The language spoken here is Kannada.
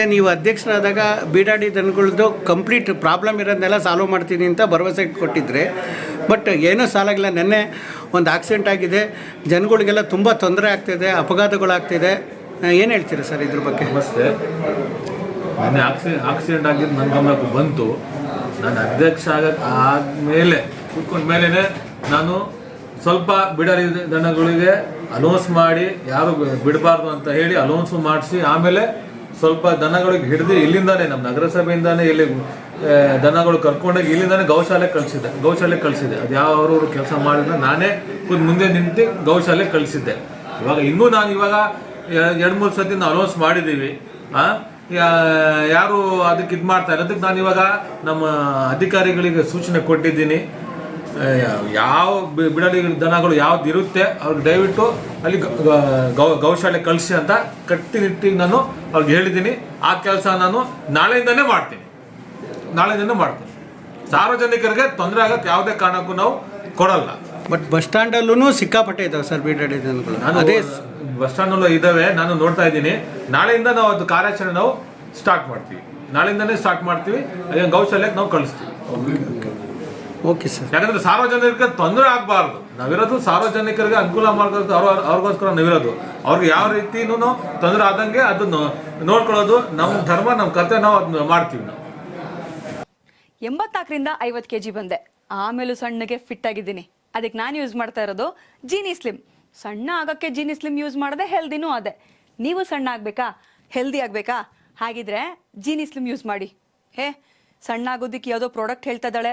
ಮತ್ತು ನೀವು ಅಧ್ಯಕ್ಷರಾದಾಗ ಬೀಡಾಡಿ ದನಗಳದ್ದು ಕಂಪ್ಲೀಟ್ ಪ್ರಾಬ್ಲಮ್ ಇರೋದನ್ನೆಲ್ಲ ಸಾಲ್ವ್ ಮಾಡ್ತೀನಿ ಅಂತ ಭರವಸೆ ಕೊಟ್ಟಿದ್ರೆ ಬಟ್ ಏನೂ ಸಾಲಾಗಿಲ್ಲ ನೆನ್ನೆ ಒಂದು ಆಕ್ಸಿಡೆಂಟ್ ಆಗಿದೆ. ಜನಗಳಿಗೆಲ್ಲ ತುಂಬ ತೊಂದರೆ ಆಗ್ತಿದೆ, ಅಪಘಾತಗಳಾಗ್ತಿದೆ. ಏನು ಹೇಳ್ತೀರಾ ಸರ್ ಇದ್ರ ಬಗ್ಗೆ? ನಮಸ್ತೆ. ಮೊನ್ನೆ ಆಕ್ಸಿ ಆಕ್ಸಿಡೆಂಟ್ ಆಗಿದ್ದು ನನ್ನ ಗಮನಕ್ಕೆ ಬಂತು. ನಾನು ಅಧ್ಯಕ್ಷ ಆಗ, ಆದಮೇಲೆ ಕೂತ್ಕೊಂಡ ಮೇಲೇ ನಾನು ಸ್ವಲ್ಪ ಬಿಡರಿ ದನಗಳಿಗೆ ಅನೌನ್ಸ್ ಮಾಡಿ, ಯಾರು ಬಿಡಬಾರ್ದು ಅಂತ ಹೇಳಿ ಅನೌನ್ಸ್ ಮಾಡಿಸಿ, ಆಮೇಲೆ ಸ್ವಲ್ಪ ದನಗಳಿಗೆ ಹಿಡಿದು ಇಲ್ಲಿಂದಾನೆ, ನಮ್ಮ ನಗರಸಭೆಯಿಂದಾನೇ ಇಲ್ಲಿ ದನಗಳು ಕರ್ಕೊಂಡೋಗಿ ಇಲ್ಲಿಂದಾನೆ ಗೌಶಾಲೆ ಕಳಿಸಿದ್ದೆ, ಗೌಶಾಲೆ ಕಳಿಸಿದೆ ಅದು ಯಾವ ಕೆಲಸ ಮಾಡಿದ್ರೆ ನಾನೇ ಕುದ್ ಮುಂದೆ ನಿಂತು ಗೌಶಾಲೆ ಕಳಿಸಿದ್ದೆ. ಇವಾಗ ಇನ್ನೂ ನಾನು ಇವಾಗ ಎರಡು ಮೂರು ಸತಿ ಅನೌನ್ಸ್ ಮಾಡಿದ್ದೀವಿ ಯಾರು ಅದಕ್ಕೆ ಇದು ಮಾಡ್ತಾ ಇಲ್ಲ. ಅದಕ್ಕೆ ನಾನು ಇವಾಗ ನಮ್ಮ ಅಧಿಕಾರಿಗಳಿಗೆ ಸೂಚನೆ ಕೊಟ್ಟಿದ್ದೀನಿ. ಯಾವ ಬಿಡಲಿ ದನಗಳು ಯಾವ್ದು ಇರುತ್ತೆ ಅವ್ರಿಗೆ ದಯವಿಟ್ಟು ಅಲ್ಲಿ ಗ- ಗೌಶಾಲೆ ಕಳಿಸಿ ಅಂತ ಕಟ್ಟಿನಿಟ್ಟಿಗೆ ನಾನು ಅವ್ರಿಗೆ ಹೇಳಿದ್ದೀನಿ ಆ ಕೆಲಸ ನಾನು ನಾಳೆಯಿಂದನೇ ಮಾಡ್ತೀನಿ. ನಾಳೆಯಿಂದನೇ ಮಾಡ್ತೀನಿ. ಸಾರ್ವಜನಿಕರಿಗೆ ತೊಂದರೆ ಆಗೋಕ್ಕೆ ಯಾವುದೇ ಕಾರಣಕ್ಕೂ ನಾವು ಕೊಡಲ್ಲ. ಬಟ್ ಬಸ್ ಸ್ಟ್ಯಾಂಡಲ್ಲೂ ಸಿಕ್ಕಾಪಟ್ಟೆ ಇದಾವೆ ಸರ್ ಬಿಡಾಡಿ ದನಗಳು. ನಾನು ಅದೇ ಬಸ್ ಸ್ಟ್ಯಾಂಡಲ್ಲೂ ಇದ್ದಾವೆ ನಾನು ನೋಡ್ತಾ ಇದ್ದೀನಿ. ನಾಳೆಯಿಂದ ನಾವು ಅದು ಕಾರ್ಯಾಚರಣೆ ನಾವು ಸ್ಟಾರ್ಟ್ ಮಾಡ್ತೀವಿ. ನಾಳೆಯಿಂದನೇ ಸ್ಟಾರ್ಟ್ ಮಾಡ್ತೀವಿ ಅದೇ ಗೌಶಾಲೆಗೆ ನಾವು ಕಳಿಸ್ತೀವಿ. Okay sir. ಯಾಕಂದ್ರೆ ಸಾರ್ವಜನಿಕರಿಗೆ ತೊಂದರೆ ಆಗ್ಬಾರ್ದು. ನಾವಿರೋದು ಸಾರ್ವಜನಿಕರಿಗೆ ಅನುಕೂಲ ಮಾಡೋದು ಅವ್ರ ಅವ್ರಿಗೋಸ್ಕರ ನಾವಿರೋದು. ಅವ್ರಿಗೆ ಯಾವ ರೀತಿನೂ ತೊಂದರೆ ಆದಂಗೆ ಅದನ್ನು ನೋಡ್ಕೊಳ್ಳೋದು ನಮ್ಮ ಧರ್ಮ ನಮ್ಮ ಕರ್ತವ್ಯ ನಾವು ಅದನ್ನ ಮಾಡ್ತೀವಿ ನಾವು. ಎಂಬತ್ನಾಲ್ಕರಿಂದ ಐವತ್ತು ಕೆ ಜಿ ಬಂದೆ. ಆಮೇಲೂ ಸಣ್ಣಗೆ ಫಿಟ್ ಆಗಿದ್ದೀನಿ. ಅದಕ್ಕೆ ನಾನು ಯೂಸ್ ಮಾಡ್ತಾ ಇರೋದು ಜೀನಿ ಸ್ಲಿಮ್ ಸಣ್ಣ ಆಗೋಕ್ಕೆ ಜೀನಿ ಸ್ಲಿಮ್ ಯೂಸ್ ಮಾಡದೆ ಹೆಲ್ದಿನೂ ಅದೇ. ನೀವು ಸಣ್ಣ ಆಗಬೇಕಾ? ಹೆಲ್ದಿ ಆಗಬೇಕಾ? ಹಾಗಿದ್ರೆ ಜೀನಿ ಸ್ಲಿಮ್ ಯೂಸ್ ಮಾಡಿ. ಹೇ ಸಣ್ಣ ಆಗೋದಕ್ಕೆ ಯಾವುದೋ ಪ್ರಾಡಕ್ಟ್ ಹೇಳ್ತಾ ಇದ್ದಾಳೆ.